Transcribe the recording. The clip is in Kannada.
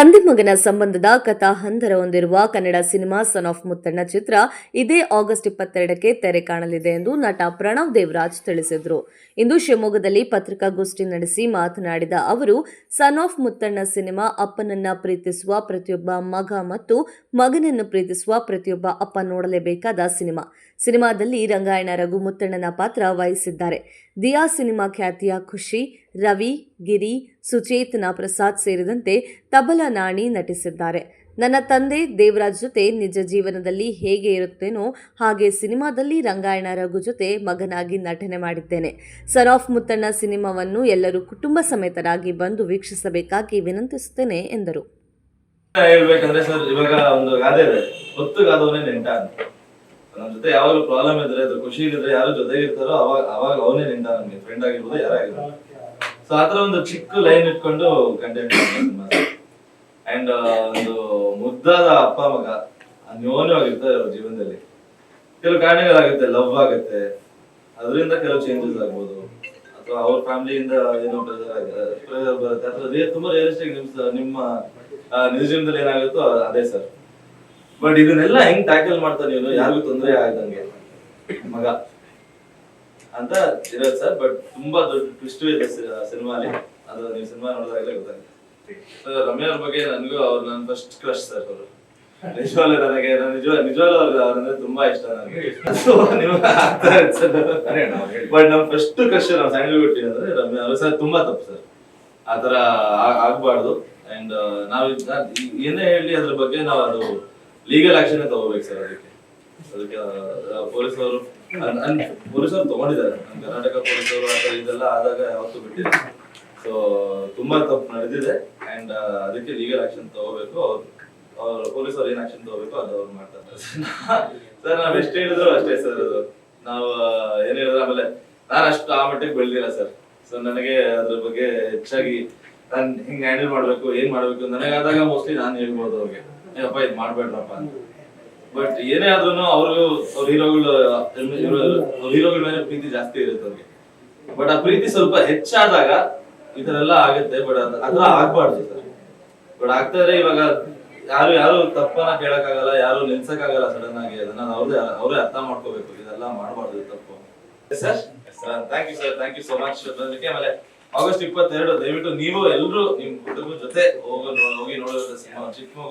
ತಂದೆ ಮಗನ ಸಂಬಂಧದ ಕಥಾ ಹಂದರ ಹೊಂದಿರುವ Kannada cinema son of Muttanna ಚಿತ್ರ ಇದೇ ಆಗಸ್ಟ್ ಇಪ್ಪತ್ತೆರಡಕ್ಕೆ ತೆರೆ ಕಾಣಲಿದೆ ಎಂದು ನಟ ಪ್ರಣವ್ ದೇವರಾಜ್ ತಿಳಿಸಿದರು. ಇಂದು ಶಿವಮೊಗ್ಗದಲ್ಲಿ ಪತ್ರಿಕಾಗೋಷ್ಠಿ ನಡೆಸಿ ಮಾತನಾಡಿದ ಅವರು ಸನ್ ಆಫ್ ಮುತ್ತಣ್ಣ ಸಿನಿಮಾ ಅಪ್ಪನನ್ನ ಪ್ರೀತಿಸುವ ಪ್ರತಿಯೊಬ್ಬ ಮಗ ಮತ್ತು ಮಗನನ್ನು ಪ್ರೀತಿಸುವ ಪ್ರತಿಯೊಬ್ಬ ಅಪ್ಪ ನೋಡಲೇಬೇಕಾದ ಸಿನಿಮಾ. ಸಿನಿಮಾದಲ್ಲಿ ರಂಗಾಯಣ ರಘು ಮುತ್ತಣ್ಣನ ಪಾತ್ರ ವಹಿಸಿದ್ದಾರೆ. ದಿಯಾ ಸಿನಿಮಾ ಖ್ಯಾತಿಯ ಖುಷಿ, ರವಿ, ಗಿರಿ, ಸುಚೇತನಾ ಪ್ರಸಾದ್ ಸೇರಿದಂತೆ ತಬಲ ನಾಣಿ ನಟಿಸಿದ್ದಾರೆ. ನನ್ನ ತಂದೆ ದೇವರಾಜ್ ಜೊತೆ ನಿಜ ಜೀವನದಲ್ಲಿ ಹೇಗೆ ಇರುತ್ತೇನೋ ಹಾಗೆ ಸಿನಿಮಾದಲ್ಲಿ ರಂಗಾಯಣ ರಘು ಜೊತೆ ಮಗನಾಗಿ ನಟನೆ ಮಾಡಿದ್ದೇನೆ. ಸರ್ ಆಫ್ ಮುತ್ತಣ್ಣ ಸಿನಿಮಾವನ್ನು ಎಲ್ಲರೂ ಕುಟುಂಬ ಸಮೇತರಾಗಿ ಬಂದು ವೀಕ್ಷಿಸಬೇಕಾಗಿ ವಿನಂತಿಸುತ್ತೇನೆ ಎಂದರು. ಹೇಳ್ಬೇಕಂದ್ರೆ ಸರ್ ಇವಾಗ ಒಂದು ಗಾದೆ ಇದೆ. ಹೊತ್ತುಗಾದವನೇ ನೆಂಟ ಅಂತ. ನಮ್ಮ ಜೊತೆ ಯಾವಾಗಲೂ ಪ್ರಾಬ್ಲಮ್ ಇದ್ರೆ ಅದು ಖುಷಿ ಇದ್ರೆ ಯಾರು ಜೊತೆಗೆ ಇರ್ತಾರೋ ಅವಾಗ ಅವಾಗ ಅವನೇ ನೆಂಟ ನಮ್ಗೆ. ಫ್ರೆಂಡ್ ಆಗಿರ್ಬೋದು ಯಾರಾಗಿರ್ಬೋದು. ಸೊ ಆ ಆತರ ಒಂದು ಚಿಕ್ಕ ಲೈನ್ ಇಟ್ಕೊಂಡು ಕಂಟೆಂಟ್ ಅಂಡ್ ಒಂದು ಮುದ್ದಾದ ಅಪ್ಪ ಮಗ ಅನ್ಯೋನ್ಯವಾಗಿರ್ತಾರೆ ಅವ್ರ ಜೀವನದಲ್ಲಿ. ಕೆಲವು ಕಾರಣಗಳಾಗುತ್ತೆ ಲವ್ ಆಗುತ್ತೆ. ಅದರಿಂದ ಕೆಲವು ಚೇಂಜಸ್ ಆಗ್ಬೋದು. ಅಥವಾ ಅವ್ರ ಫ್ಯಾಮಿಲಿಯಿಂದ ಏನೋ ಬರುತ್ತೆ. ಅಥವಾ ತುಂಬಾ ರಿಯಲಿಸ್ಟಿಕ್ ನಿಮ್ಮ ನಿಮ್ಮ ನಿಜ ಜೀವನದಲ್ಲಿ ಏನಾಗುತ್ತೋ ಅದೇ ಸರ್ ಬಟ್ ಇದನ್ನೆಲ್ಲ ಹೆಂಗ್ ಟ್ಯಾಕಲ್ ಮಾಡ್ತಾರೆ ನೀವು ಯಾರಿಗೂ ತೊಂದರೆ ಆಗದಂಗೆ. ಮಗ. ಅಂತ ಇರೋದು ಸರ್ ಬಟ್ ತುಂಬಾ ದೊಡ್ಡ ಟ್ವಿಸ್ಟ್ ಇದೆ ಸಿನಿಮಾಲಿ. ಅದು ನೀವು ಸಿನಿಮಾ ನೋಡಿದಾಗಲೇ ಗೊತ್ತಾಗುತ್ತೆ. So, ರಮ್ಯಾ ಅವ್ರ ಬಗ್ಗೆ ನನಗೂ ಅವ್ರು ನನ್ನ ಫಸ್ಟ್ ಕ್ರಶ್ ಸರ್ ಅವರು. ನಿಜವಾಗ್ಲೂ ನನಗೆ ನಿಜವಾಗ ನಿಜ ನಿಜವಾಗ್ಲೂ ಅವ್ರ ಅವ್ರಂದ್ರೆ ತುಂಬಾ ಇಷ್ಟ ನನಗೆ. ಸೊ ನಿಮ್ಗೆ. ಬಟ್ ನಮ್ ಫಸ್ಟ್ ಕ್ರಶ್ ನಾವು ಸ್ಯಾಂಡಲ್ವುಡ್ ಅಂದ್ರೆ ರಮ್ಯಾ ಅವರು ಸರ್ ತುಂಬಾ ತಪ್ಪು ಸರ್ ಆತರ ಆಗ್ಬಾರ್ದು. ಅಂಡ್ ನಾವ್ ಏನೇ ಹೇಳಿ ಅದ್ರ ಬಗ್ಗೆ ನಾವು ಅದು ಲೀಗಲ್ ಆಕ್ಷನ್ ತಗೋಬೇಕು ಸರ್ ಅದಕ್ಕೆ. ಅದಕ್ಕೆ ಪೊಲೀಸವರು ಪೊಲೀಸರು ತಗೊಂಡಿದ್ದಾರೆ. ನಮ್ಮ ಕರ್ನಾಟಕ ಪೊಲೀಸರು ಆತರ ಇದೆಲ್ಲ ಆದಾಗ ಯಾವತ್ತು ಬಿಟ್ಟಿದೆ ಸೊ ತುಂಬಾ ತಪ್ಪು ನಡೆದಿದೆ. ಅಂಡ್ ಅದಕ್ಕೆ ಲೀಗಲ್ ಆಕ್ಷನ್ ತಗೋಬೇಕು. ಅವ್ರು ಅವ್ರು ಪೊಲೀಸರು ಏನ್ ಆಕ್ಷನ್ ತಗೋಬೇಕು ಅದು ಅವ್ರು ಮಾಡ್ತಾರೆ. ಸರ್ ನಾವ್ ಎಷ್ಟು ಹೇಳಿದ್ರು ಅಷ್ಟೇ ಸರ್ ಅದು ನಾವು ಏನ್ ಹೇಳಿದ್ರೆ ಆಮೇಲೆ ನಾನು ಅಷ್ಟು ಆ ಮಟ್ಟಿಗೆ ಬೆಳ್ದಿಲ್ಲ ಸರ್ ಸೊ ನನಗೆ ಅದ್ರ ಬಗ್ಗೆ ಹೆಚ್ಚಾಗಿ ನಾನ್ ಹಿಂಗ್ ಹ್ಯಾಂಡಲ್ ಮಾಡ್ಬೇಕು, ಏನ್ ಮಾಡ್ಬೇಕು, ನನಗಾದಾಗ ಮೋಸ್ಟ್ಲಿ ನಾನು ಹೇಳ್ಬೋದು ಅವ್ರಿಗೆ. ಅಪ್ಪ ಇದ್ ಮಾಡ್ಬೇಡ್ರಪ್ಪ ಅಂತ. ಬಟ್ ಏನೇ ಆದ್ರೂ ಅವ್ರಿಗೂ, ಅವ್ರ ಹೀರೋಗಳು ಅವ್ರ ಹೀರೋಗಳ ಮೇಲೆ ಪ್ರೀತಿ ಜಾಸ್ತಿ ಇರುತ್ತೆ ಅವ್ರಿಗೆ. ಬಟ್ ಆ ಪ್ರೀತಿ ಸ್ವಲ್ಪ ಹೆಚ್ಚಾದಾಗ ಈ ತರ ಎಲ್ಲ ಆಗುತ್ತೆ ಬಟ್ ಅದ್ರ ಆಗ್ಬಾರ್ದು ಸರ್ ಬಟ್ ಆಗ್ತಾರೆ ಇವಾಗ ಯಾರು ಯಾರು ತಪ್ಪನ್ನ ಕೇಳಕ್ಕಾಗಲ್ಲ ಯಾರು ನಿಲ್ಸಕ್ಕಾಗಲ್ಲ ಸಡನ್ ಆಗಿ ಅದನ್ನ ಅವ್ರದೇ ಅವರೇ ಅರ್ಥ ಮಾಡ್ಕೋಬೇಕು. ಇದೆಲ್ಲ ಮಾಡಬಾರ್ದು ತಪ್ಪು. Sir thank you sir thank you so much ಆಮೇಲೆ ಆಗಸ್ಟ್ ಇಪ್ಪತ್ತೆರಡು ದಯವಿಟ್ಟು ನೀವು ಎಲ್ಲರೂ ನಿಮ್ ಕುಟುಂಬದ ಜೊತೆ ಹೋಗೋ ಹೋಗಿ ಸಿನಿಮಾ. ಚಿಕ್ಕ ಮಗು